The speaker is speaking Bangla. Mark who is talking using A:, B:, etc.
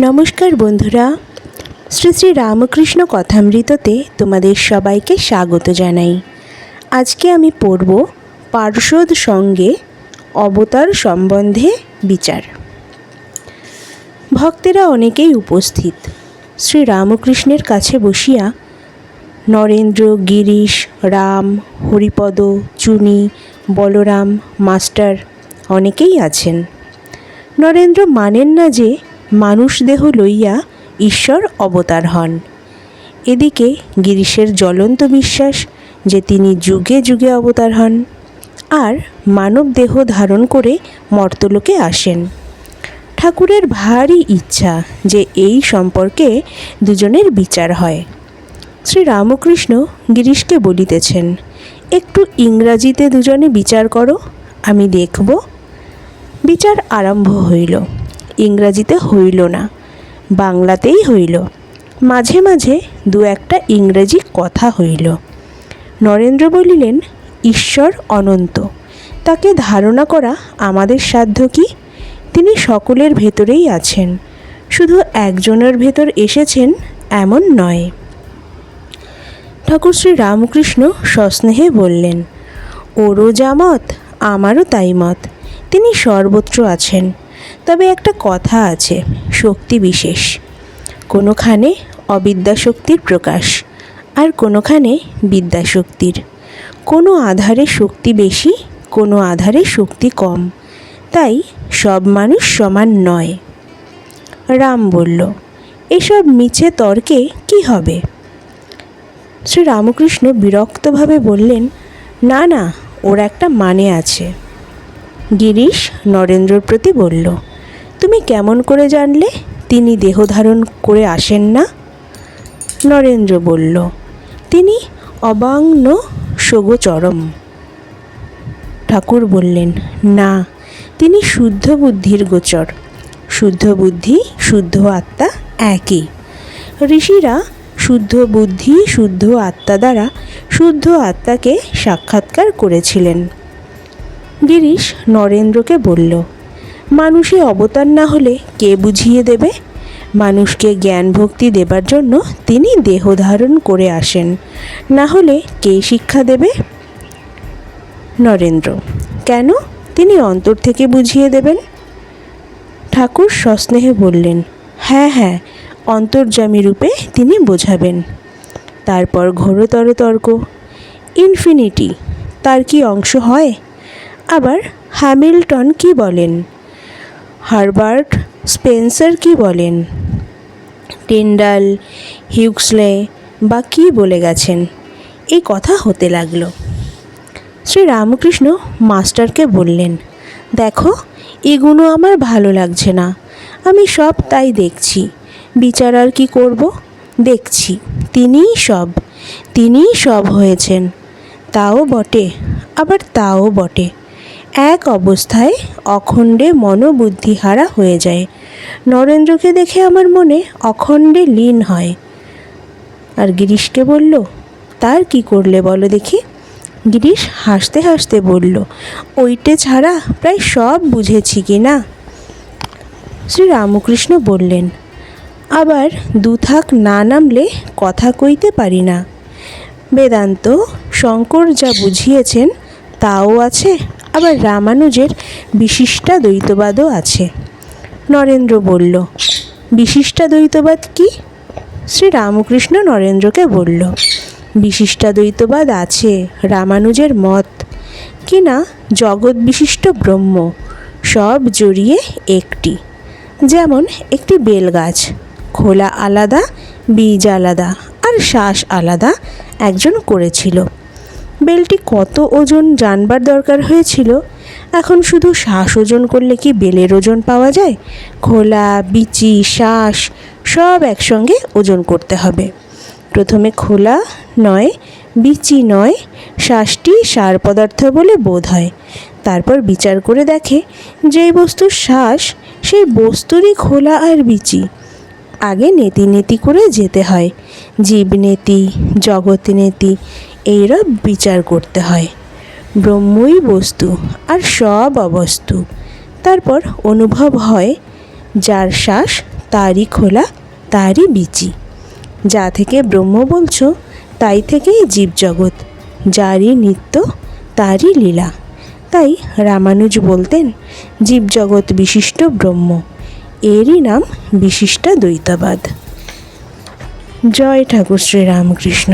A: নমস্কার বন্ধুরা। শ্রী শ্রী রামকৃষ্ণ কথামৃততে তোমাদের সবাইকে স্বাগত জানাই। আজকে আমি পড়ব পার্শ্বদ সঙ্গে অবতার সম্বন্ধে বিচার। ভক্তেরা অনেকেই উপস্থিত। শ্রী রামকৃষ্ণের কাছে বসিয়া নরেন্দ্র, গিরিশ, রাম, হরিপদ, চুনি, বলরাম, মাস্টার অনেকেই আছেন। নরেন্দ্র মানেন না যে মানুষ দেহ লইয়া ঈশ্বর অবতার হন। এদিকে গিরিশের জ্বলন্ত বিশ্বাস যে তিনি যুগে যুগে অবতার হন, আর মানব দেহ ধারণ করে মর্তলোকে আসেন। ঠাকুরের ভারী ইচ্ছা যে এই সম্পর্কে দুজনের বিচার হয়। শ্রী রামকৃষ্ণ গিরিশকে বলিতেছেন, একটু ইংরাজিতে দুজনে বিচার করো, আমি দেখব। বিচার আরম্ভ হইল। ইংরাজিতে হইল না, বাংলাতেই হইল। মাঝে মাঝে দু একটা ইংরেজি কথা হইল। নরেন্দ্র বলিলেন, ঈশ্বর অনন্ত, তাকে ধারণা করা আমাদের সাধ্য কি? তিনি সকলের ভেতরেই আছেন, শুধু একজনের ভেতর এসেছেন এমন নয়। ঠাকুর শ্রী রামকৃষ্ণ সস্নেহে বললেন, ওরও যা মত, আমারও তাই মত। তিনি সর্বত্র আছেন তবে একটা কথা আছে, শক্তি বিশেষ। কোনোখানে অবিদ্যাশক্তির প্রকাশ, আর কোনোখানে বিদ্যাশক্তির। কোনো আধারে শক্তি বেশি, কোনো আধারে শক্তি কম। তাই সব মানুষ সমান নয়। রাম বলল, এসব মিছে তর্কে কি হবে? শ্রী রামকৃষ্ণ বিরক্তভাবে বললেন, না না, ওর একটা মানে আছে। গিরিশ নরেন্দ্রর প্রতি বলল, তুমি কেমন করে জানলে তিনি দেহ ধারণ করে আসেন না? নরেন্দ্র বলল, তিনি অবাংন সগোচরম ঠাকুর বললেন, না, তিনি শুদ্ধ বুদ্ধির গোচর। শুদ্ধ বুদ্ধি, শুদ্ধ আত্মা একই। ঋষিরা শুদ্ধ বুদ্ধি, শুদ্ধ আত্মা দ্বারা শুদ্ধ আত্মাকে সাক্ষাৎকার করেছিলেন। গিরিশ নরেন্দ্রকে বলল, মানুষে অবতার না হলে কে বুঝিয়ে দেবে? মানুষকে জ্ঞান ভক্তি দেবার জন্য তিনি দেহ ধারণ করে আসেন। না হলে কে শিক্ষা দেবে? নরেন্দ্র, কেন? তিনি অন্তর থেকে বুঝিয়ে দেবেন? ঠাকুর সস্নেহে বললেন হ্যাঁ হ্যাঁ অন্তর্যামী রূপে তিনি বোঝাবেন। তারপর ঘোরতর তর্ক, ইনফিনিটি, তার কি অংশ হয়? আবার হ্যামিল্টন কি বলেন? হারবার্ট স্পেন্সার কি বলেন? টেন্ডাল, হিউক্সলে বা কী বলে গেছেন? এই কথা হতে লাগল। শ্রী রামকৃষ্ণ মাস্টারকে বললেন, দেখো, এগুলো আমার ভালো লাগছে না। আমি সব তাই দেখছি। বিচার আর কি করব? দেখছি। তিনিই সব। তিনিই সব হয়েছেন। তাও বটে, আবার তাও বটে। এক অবস্থায় অখণ্ডে মনোবুদ্ধিহারা হয়ে যায়। নরেন্দ্রকে দেখে আমার মনে অখণ্ডে লীন হয়। আর গিরিশকে বলল, তার কি করলে বলো দেখি? গিরিশ হাসতে হাসতে বলল, ওইটে ছাড়া প্রায় সব বুঝেছি কি না? শ্রী রামকৃষ্ণ বললেন, আবার দুথাক না নামলে কথা কইতে পারি না। বেদান্ত শঙ্কর যা বুঝিয়েছেন তাও আছে আবার রামানুজের বিশিষ্টা দ্বৈতবাদও আছে। নরেন্দ্র বলল বিশিষ্টাদ্বৈতবাদ কি? শ্রী রামকৃষ্ণ নরেন্দ্রকে বলল বিশিষ্টাদ্বৈতবাদ আছে রামানুজের মত। কিনা জগৎ বিশিষ্ট ব্রহ্ম, সব জড়িয়ে একটি, যেমন একটি বেল গাছ খোলা আলাদা, বীজ আলাদা, আর শ্বাস আলাদা একজন করেছিল। বেলটি কত ওজন জানবার দরকার হয়েছিল? এখন শুধু শ্বাস ওজন করলে কি বেলের ওজন পাওয়া যায়? খোলা বিচি, শ্বাস, সব একসঙ্গে ওজন করতে হবে। প্রথমে খোলা নয়, বিচি নয়, শ্বাসটি সার পদার্থ বলে বোধ হয়। তারপর বিচার করে দেখে যেই বস্তুর শ্বাস, সেই বস্তুরই খোলা আর বিচি। আগে নেতি নেতি করে যেতে হয়। জীব নেতি জগৎ নেতি এইরব বিচার করতে হয়। ব্রহ্মই বস্তু আর সব অবস্তু। তারপর অনুভব হয়, যার শ্বাস তারই খোলা, তারই বিচি। যা থেকে ব্রহ্ম বলছো, তাই থেকেই জীবজগৎ। যারই নিত্য, তারই লীলা। তাই রামানুজ বলতেন, জীবজগৎ বিশিষ্ট ব্রহ্ম। এরই নাম বিশিষ্টা দ্বৈতবাদ জয় ঠাকুর শ্রী রামকৃষ্ণ